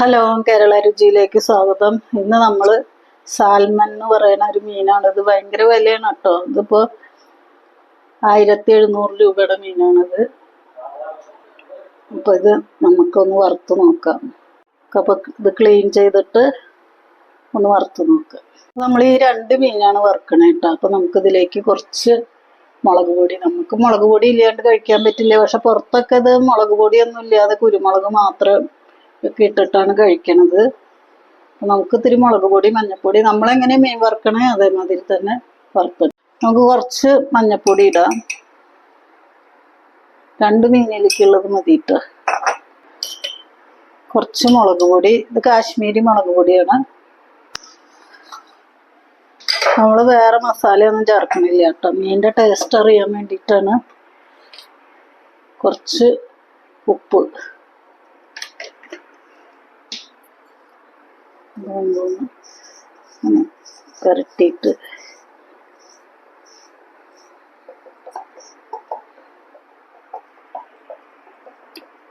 Hello Kerala രുചിയിലേക്ക് സ്വാഗതം. ഇന്ന് നമ്മൾ സാൽമൺ എന്ന് പറയുന്ന ഒരു മീനാണ്. ഇത് ഭയങ്കര വിലയാണ് കേട്ടോ. ഇതിപ്പോ ആയിരത്തി എഴുന്നൂറ് രൂപയുടെ മീനാണിത്. അപ്പൊ ഇത് നമുക്കൊന്ന് വറുത്ത് നോക്കാം. അപ്പൊ ഇത് ക്ലീൻ ചെയ്തിട്ട് ഒന്ന് വറുത്ത് നോക്കാം. നമ്മൾ ഈ രണ്ട് മീനാണ് വറുക്കണേ കേട്ടോ. നമുക്ക് ഇതിലേക്ക് കുറച്ച് മുളക് പൊടി. നമുക്ക് മുളക് പൊടി ഇല്ലാണ്ട് കഴിക്കാൻ പറ്റില്ല. പക്ഷെ പുറത്തൊക്കെ ഇത് മുളക് പൊടിയൊന്നും ഇല്ലാതെ കുരുമുളക് മാത്രം ഒക്കെ ഇട്ടിട്ടാണ് കഴിക്കണത്. നമുക്ക് ഇത്തിരി മുളക് പൊടി മഞ്ഞപ്പൊടി നമ്മളെങ്ങനെ മീൻ വറുക്കണേ അതേമാതിരി തന്നെ വറുത്തിട്ട് നമുക്ക് കുറച്ച് മഞ്ഞപ്പൊടി ഇടാം. രണ്ട് മീനിലേക്കുള്ളത് മതിയിട്ട് കുറച്ച് മുളക് പൊടി ഇത് കാശ്മീരി മുളക് പൊടിയാണ്. നമ്മൾ വേറെ മസാലയൊന്നും ചേർക്കണില്ല കേട്ടോ. മീന്റെ ടേസ്റ്റ് അറിയാൻ വേണ്ടിയിട്ടാണ് കുറച്ച് ഉപ്പ് ഇതൊന്ന് അങ്ങനെ പുരട്ടിയിട്ട്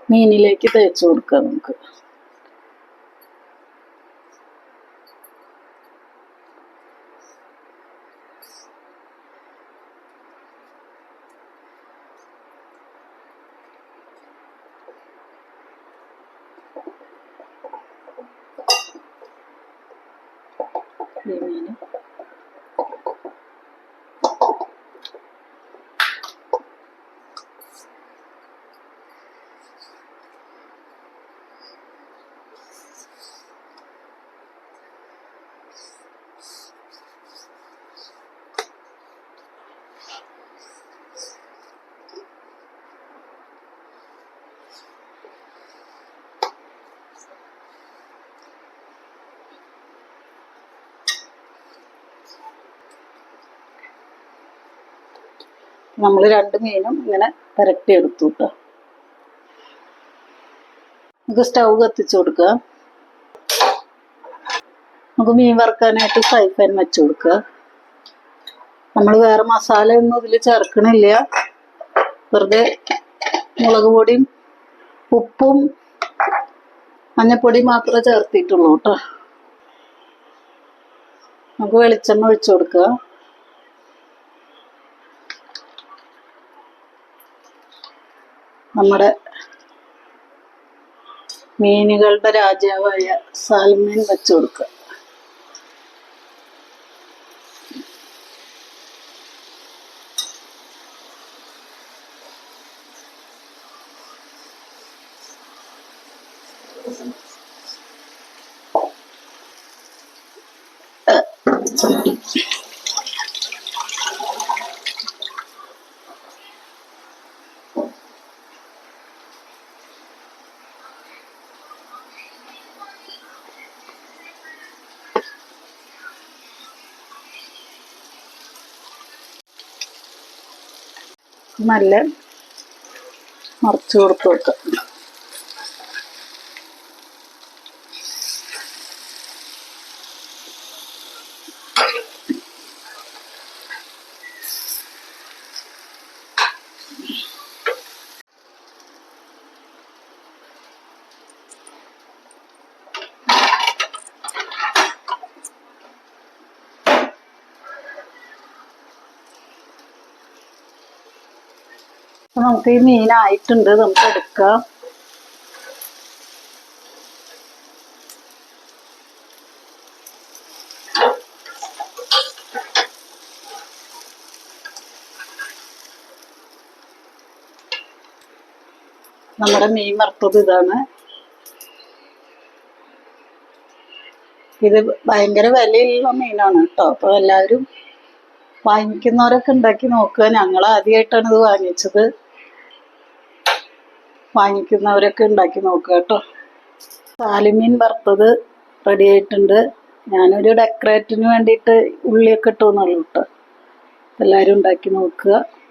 മീനിലേക്ക് തേച്ച് കൊടുക്കാം നമുക്ക്. ഈ മീന് നമ്മൾ രണ്ട് മീനും ഇങ്ങനെ പുരട്ടി എടുത്തു നമുക്ക് സ്റ്റൗ കത്തിച്ചു കൊടുക്കുക നമുക്ക് മീൻ വറുക്കാനായിട്ട് പാൻ വെച്ച് കൊടുക്കുക നമ്മൾ വേറെ മസാല ഒന്നും ഇതിൽ ചേർക്കണില്ല. വെറുതെ മുളക് പൊടിയും ഉപ്പും മഞ്ഞപ്പൊടിയും മാത്രമേ ചേർത്തിട്ടുള്ളൂ കേട്ടോ നമുക്ക് വെളിച്ചെണ്ണ ഒഴിച്ചു കൊടുക്കുക നമ്മുടെ മീനുകളുടെ രാജാവായ സാൽമീൻ വെച്ചു കൊടുക്കുക. നല്ല മറച്ചു കൊടുത്ത് വെക്കുക അപ്പൊ നമുക്ക് ഈ മീനായിട്ടുണ്ട് നമുക്ക് എടുക്കാം. നമ്മുടെ മീൻ വറുത്തത് ഇതാണ്. ഇത് ഭയങ്കര വിലയുള്ള മീനാണ് കേട്ടോ. അപ്പൊ എല്ലാവരും വാങ്ങിക്കുന്നവരൊക്കെ ഉണ്ടാക്കി നോക്കുക. ഞങ്ങൾ ആദ്യമായിട്ടാണ് ഇത് വാങ്ങിച്ചത്. വാങ്ങിക്കുന്നവരൊക്കെ ഉണ്ടാക്കി നോക്കുക കേട്ടോ. സാലിമീൻ വറുത്തത് റെഡി ആയിട്ടുണ്ട്. ഞാനൊരു ഡെക്കറേറ്റിന് വേണ്ടിയിട്ട് ഉള്ളിയൊക്കെ ഇട്ടു എന്നുള്ളൂ കേട്ടോ. എല്ലാവരും ഉണ്ടാക്കി നോക്കുക.